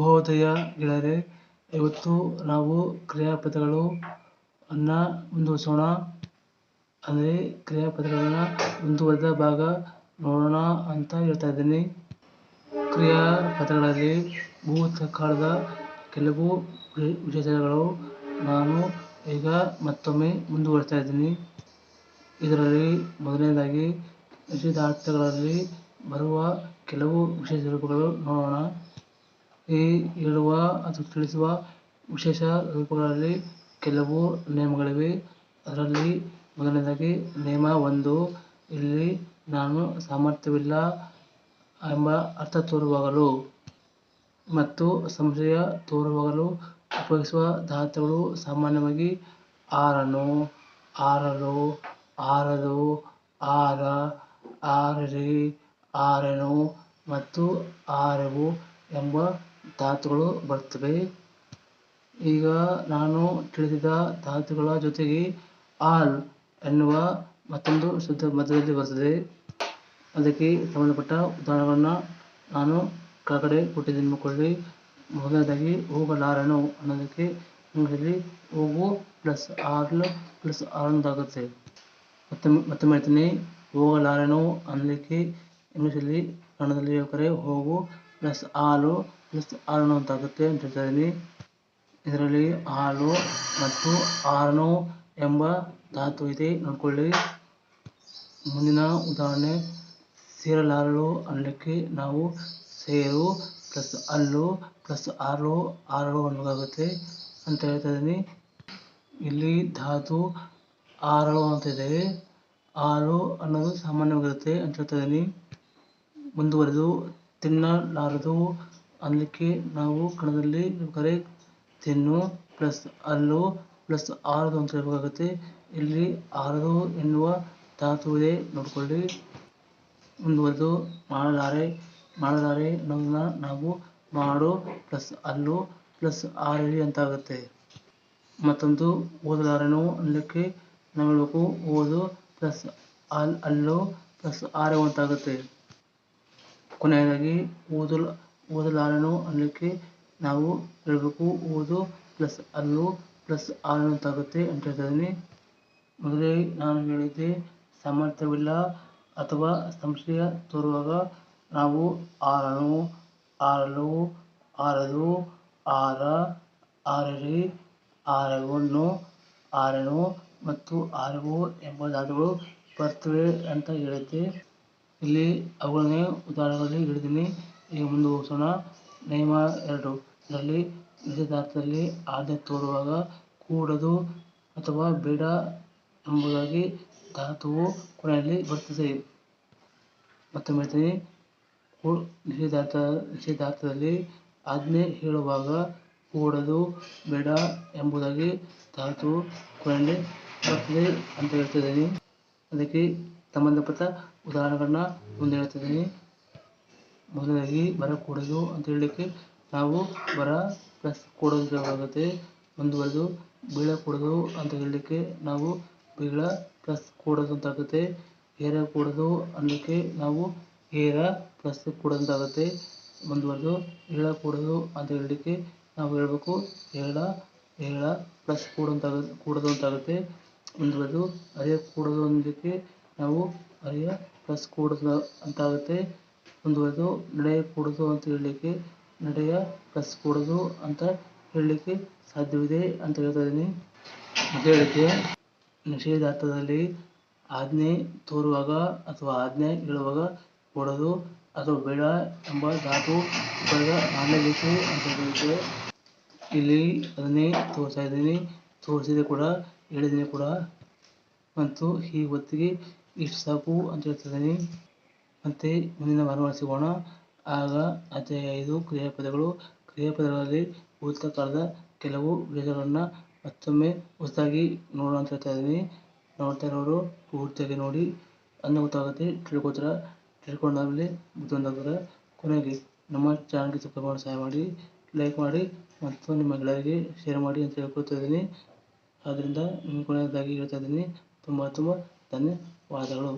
ಶುಭೋದಯ ಗೆಳೆಯರೆ, ಇವತ್ತು ನಾವು ಕ್ರಿಯಾಪದಗಳು ಅನ್ನ ಮುಂದುವರಿಸೋಣ ಅಂದರೆ ಕ್ರಿಯಾಪದಗಳನ್ನ ಮುಂದುವರೆದ ಭಾಗ ನೋಡೋಣ ಅಂತ ಹೇಳ್ತಾ ಇದ್ದೀನಿ. ಕ್ರಿಯಾಪದಗಳಲ್ಲಿ ಭೂತಕಾಲದ ಕೆಲವು ವಿಶೇಷಗಳು ನಾನು ಈಗ ಮತ್ತೊಮ್ಮೆ ಮುಂದುವರಿಸ್ತಾ ಇದ್ದೀನಿ. ಇದರಲ್ಲಿ ಮೊದಲನೇದಾಗಿ ನಿಷೇಧಾರ್ಥಗಳಲ್ಲಿ ಬರುವ ಕೆಲವು ವಿಶೇಷ ರೂಪಗಳು ನೋಡೋಣ. ಈ ಹೇಳುವ ಅದು ತಿಳಿಸುವ ವಿಶೇಷ ರೂಪಗಳಲ್ಲಿ ಕೆಲವು ನಿಯಮಗಳಿವೆ ಅದರಲ್ಲಿ ಮೊದಲನೇದಾಗಿ ನಿಯಮ ಒಂದು. ಇಲ್ಲಿ ನಾನು ಸಾಮರ್ಥ್ಯವಿಲ್ಲ ಎಂಬ ಅರ್ಥ ತೋರುವಾಗಲು ಮತ್ತು ಸಂಶಯ ತೋರುವಾಗಲು ಉಪಯೋಗಿಸುವ ಧಾತುಗಳು ಸಾಮಾನ್ಯವಾಗಿ ಆರನು ಆರಲು ಆರದು, ಆರ, ಆರರಿ, ಆರೆನು ಮತ್ತು ಆರೆವು ಎಂಬ ಧಾತುಗಳು ಬರ್ತವೆ ಈಗ ನಾನು ತಿಳಿದಿದ ಧಾತುಗಳ ಜೊತೆಗೆ ಆಲ್ ಎನ್ನುವ ಮತ್ತೊಂದು ಶುದ್ಧ ಮಧ್ಯದಲ್ಲಿ ಬರ್ತದೆ ಅದಕ್ಕೆ ಸಂಬಂಧಪಟ್ಟ ಉದಾಹರಣೆಗಳನ್ನ ನಾನು ಕೆಳಗಡೆ ಕೊಟ್ಟಿದ್ದೇನೆ. ನೋಡ್ಕೊಳ್ಳಿ ಮೊದಲನೇದಾಗಿ ಹೋಗಲಾರನು ಅನ್ನೋದಕ್ಕೆ ಇಂಗ್ಲೀಷಲ್ಲಿ ಹೋಗು ಪ್ಲಸ್ ಆರ್ಲ್ ಪ್ಲಸ್ ಆಗುತ್ತೆ ಮತ್ತೆ ಮತ್ತೆ ಮಾಡ್ತೀನಿ ಹೋಗಲಾರನು ಅನ್ನೋದಕ್ಕೆ ಇಂಗ್ಲೀಷಲ್ಲಿ ಕನ್ನಡದಲ್ಲಿ ಹೇಳ್ತಾರೆ ಹೋಗು ಪ್ಲಸ್ ಹಾಲು ಪ್ಲಸ್ ಆರನು ಅಂತಾಗುತ್ತೆ ಅಂತ ಹೇಳ್ತಾ ಇದರಲ್ಲಿ ಹಾಲು ಮತ್ತು ಆರನು ಎಂಬ ಧಾತು ಇದೆ. ನೋಡ್ಕೊಳ್ಳಿ. ಮುಂದಿನ ಉದಾಹರಣೆ. ಸೇರಲಾರಳು ಅನ್ನಲಿಕ್ಕೆ ನಾವು ಸೇರು ಪ್ಲಸ್ ಅಲ್ಲು ಪ್ಲಸ್ ಆರು ಆರಳು ಅನ್ನೋದಾಗುತ್ತೆ ಅಂತ ಹೇಳ್ತಾ ಇದ್ದೀನಿ ಇಲ್ಲಿ ಧಾತು ಆರಳು ಅಂತಿದೆ ಆರು ಅನ್ನೋದು ಸಾಮಾನ್ಯವಾಗಿರುತ್ತೆ ಅಂತ ಹೇಳ್ತಾ ಇದ್ದೀನಿ ಮುಂದುವರೆದು ತಿನ್ನಲಾರದು ಅನ್ನಲಿಕ್ಕೆ ನಾವು ಕಣದಲ್ಲಿ ಕರೆ ತೆನ್ನು ಪ್ಲಸ್ ಅಲ್ಲು ಪ್ಲಸ್ ಆರದು ಅಂತ ಹೇಳ್ಬೇಕಾಗುತ್ತೆ. ಇಲ್ಲಿ ಆರದು ಎನ್ನುವ ಧಾತು ಇದೆ ನೋಡ್ಕೊಳ್ಳಿ. ಮುಂದುವರೆದು ಮಾಡಲಾರೆ ಮಾಡಲಾರೆ ಅನ್ನೋದನ್ನ ನಾವು ಮಾಡು ಪ್ಲಸ್ ಅಲ್ಲು ಪ್ಲಸ್ ಆರಲಿ ಅಂತ ಆಗುತ್ತೆ ಮತ್ತೊಂದು ಓದಲಾರನು ಅನ್ನಲಿಕ್ಕೆ ನಾವು ಹೇಳಬೇಕು ಓದು ಪ್ಲಸ್ ಅಲ್ ಅಲ್ಲು ಪ್ಲಸ್ ಆರು ಅಂತ ಆಗುತ್ತೆ ಕೊನೆಯದಾಗಿ ಓದಲ್ ಓದಲಾರನು ಅನ್ನಲಿಕ್ಕೆ ನಾವು ಹೇಳಬೇಕು, ಓದು ಪ್ಲಸ್ ಅಲ್ಲು ಪ್ಲಸ್ ಆರು ಅಂತ ಆಗುತ್ತೆ ಅಂತ ಹೇಳ್ತಾ ಮೊದಲೇ ನಾನು ಹೇಳಿದ್ದೆ, ಸಾಮರ್ಥ್ಯವಿಲ್ಲ ಅಥವಾ ಸಂಶಯ ತೋರುವಾಗ ನಾವು ಆರನು, ಆರಲು, ಆರದು, ಆರ, ಆರರಿ ಆರವನ್ನು ಆರನು ಮತ್ತು ಆರವು ಎಂಬ ಧಾತುಗಳು ಬರ್ತವೆ ಅಂತ ಹೇಳಿದ್ದೆ. ಇಲ್ಲಿ ಅವುಗಳನ್ನೇ ಉದಾಹರಣೆಗಳಲ್ಲಿ ಹೇಳಿದ್ದೀನಿ. ಈಗ ಮುಂದುವರಿಸೋಣ ನಿಯಮ ಎರಡು. ಇದರಲ್ಲಿ ನಿಷೇಧಾರ್ಥದಲ್ಲಿ ಆಜ್ಞೆ ತೋರುವಾಗ ಕೂಡದು ಅಥವಾ ಬೇಡ ಎಂಬುದಾಗಿ ಧಾತುವು ಕೊನೆಯಲ್ಲಿ ಬರ್ತದೆ ಮತ್ತೊಮ್ಮೆ ಹೇಳ್ತೀನಿ. ನಿಷೇಧಾರ್ಥ ನಿಷೇಧಾರ್ಥದಲ್ಲಿ ಆಜ್ಞೆ ಹೇಳುವಾಗ ಕೂಡದು ಬೇಡ ಎಂಬುದಾಗಿ ಧಾತು ಕೊನೆಯಲ್ಲಿ ಬರ್ತದೆ ಅಂತ ಹೇಳ್ತಿದ್ದೀನಿ ಅದಕ್ಕೆ ಸಂಬಂಧಪಟ್ಟ ಉದಾಹರಣೆಗಳನ್ನ ಮುಂದೆ ಹೇಳ್ತಿದ್ದೀನಿ ಮೊದಲನೇದಾಗಿ ಬರ ಕೊಡೋದು ಅಂತ ಹೇಳಲಿಕ್ಕೆ ನಾವು ಬರ ಪ್ಲಸ್ ಅಂತ ಆಗುತ್ತೆ ಮುಂದುವರೆದು ಕೊಡೋದು ಅಂತ ಹೇಳಲಿಕ್ಕೆ ನಾವು ಬೀಳ ಪ್ಲಸ್ ಕೊಡೋದು ಅಂತ ಆಗುತ್ತೆ. ಕೊಡೋದು ಅನ್ನಲಿಕ್ಕೆ ನಾವು ಏರ ಪ್ಲಸ್ ಕೂಡೋದು ಆಗುತ್ತೆ. ಮುಂದುವರೆದು ಕೊಡೋದು ಅಂತ ಹೇಳಲಿಕ್ಕೆ ನಾವು ಹೇಳಬೇಕು. ಏಳ ಏಳ ಪ್ಲಸ್ ಕೂಡಂತ ಕೂಡೋದು ಅಂತ ಆಗುತ್ತೆ. ಮುಂದುವರೆದು ಅರಿಯ ಕೂಡೋದು ಅನ್ನೋದಕ್ಕೆ ನಾವು ಅರಿಯ ಪ್ಲಸ್ ಕೂಡೋದು ಅಂತ ಆಗುತ್ತೆ. ಮುಂದುವರೆದು ನಡೆಯ ಕೂಡೋದು ಅಂತ ಹೇಳಲಿಕ್ಕೆ, ನಡೆಯ ಪ್ಲಸ್ ಕೂಡದು ಅಂತ ಹೇಳಲಿಕ್ಕೆ ಸಾಧ್ಯವಿದೆ ಅಂತ ಹೇಳ್ತಾ ಇದ್ದೀನಿ. ಅದೇ ರೀತಿ ನಿಷೇಧಾರ್ಥದಲ್ಲಿ ಆಜ್ಞೆ ತೋರುವಾಗ ಅಥವಾ ಆಜ್ಞೆ ಹೇಳುವಾಗ ಕೊಡೋದು ಅಥವಾ ಬೇಡ ಎಂಬ ಧಾತು ಉಪಯೋಗ ಮಾಡಲೇಬೇಕು ಅಂತ ಹೇಳಿದ್ರೆ ಇಲ್ಲಿ ಅದನ್ನೇ ತೋರಿಸ್ತಾ ಇದ್ದೀನಿ. ತೋರಿಸಿದೆ ಕೂಡ ಹೇಳಿದ್ದೀನಿ ಕೂಡ. ಮತ್ತು ಈ ಹೊತ್ತಿಗೆ ಇಷ್ಟು ಸಾಕು ಅಂತ ಹೇಳ್ತಿದ್ದೀನಿ ಮತ್ತು ಮುಂದಿನ ಭಾನುವಾರ ಸಿಗೋಣ. ಆಗ ಅಧ್ಯಾಯ ಐದು ಕ್ರಿಯಾಪದಗಳು. ಕ್ರಿಯಾಪದಗಳಲ್ಲಿ ಭೂತಕಾಲದ ಕೆಲವು ವಿಷಯಗಳನ್ನು ಮತ್ತೊಮ್ಮೆ ಹೊಸದಾಗಿ ನೋಡೋಣ ಅಂತ ಹೇಳ್ತಾ ಇದ್ದೀನಿ. ನೋಡ್ತಾ ಇರೋರು ಪೂರ್ತಿಯಾಗಿ ನೋಡಿ. ಅನ್ನ ಗೊತ್ತಾಗುತ್ತೆ ತಿಳ್ಕೊತಾರ ತಿಳ್ಕೊಂಡಾಗಲೇ ಬುದ್ಧಿವಂತಾಗ್ತಾರೆ ಕೊನೆಗೆ ನಮ್ಮ ಚಾನಲ್ಗೆ ಸಬ್ಸ್ಕ್ರೈಬ್ ಸಹಾಯ ಮಾಡಿ, ಲೈಕ್ ಮಾಡಿ ಮತ್ತು ನಿಮ್ಮ ಗೆಳೆಯರಿಗೆ ಶೇರ್ ಮಾಡಿ ಅಂತ ಹೇಳ್ಕೊಳ್ತಾ ಇದ್ದೀನಿ. ಆದ್ದರಿಂದ ಕೊನೆಯದಾಗಿ ಹೇಳ್ತಾ ಇದ್ದೀನಿ. ತುಂಬ ತುಂಬ ಧನ್ಯವಾದಗಳು.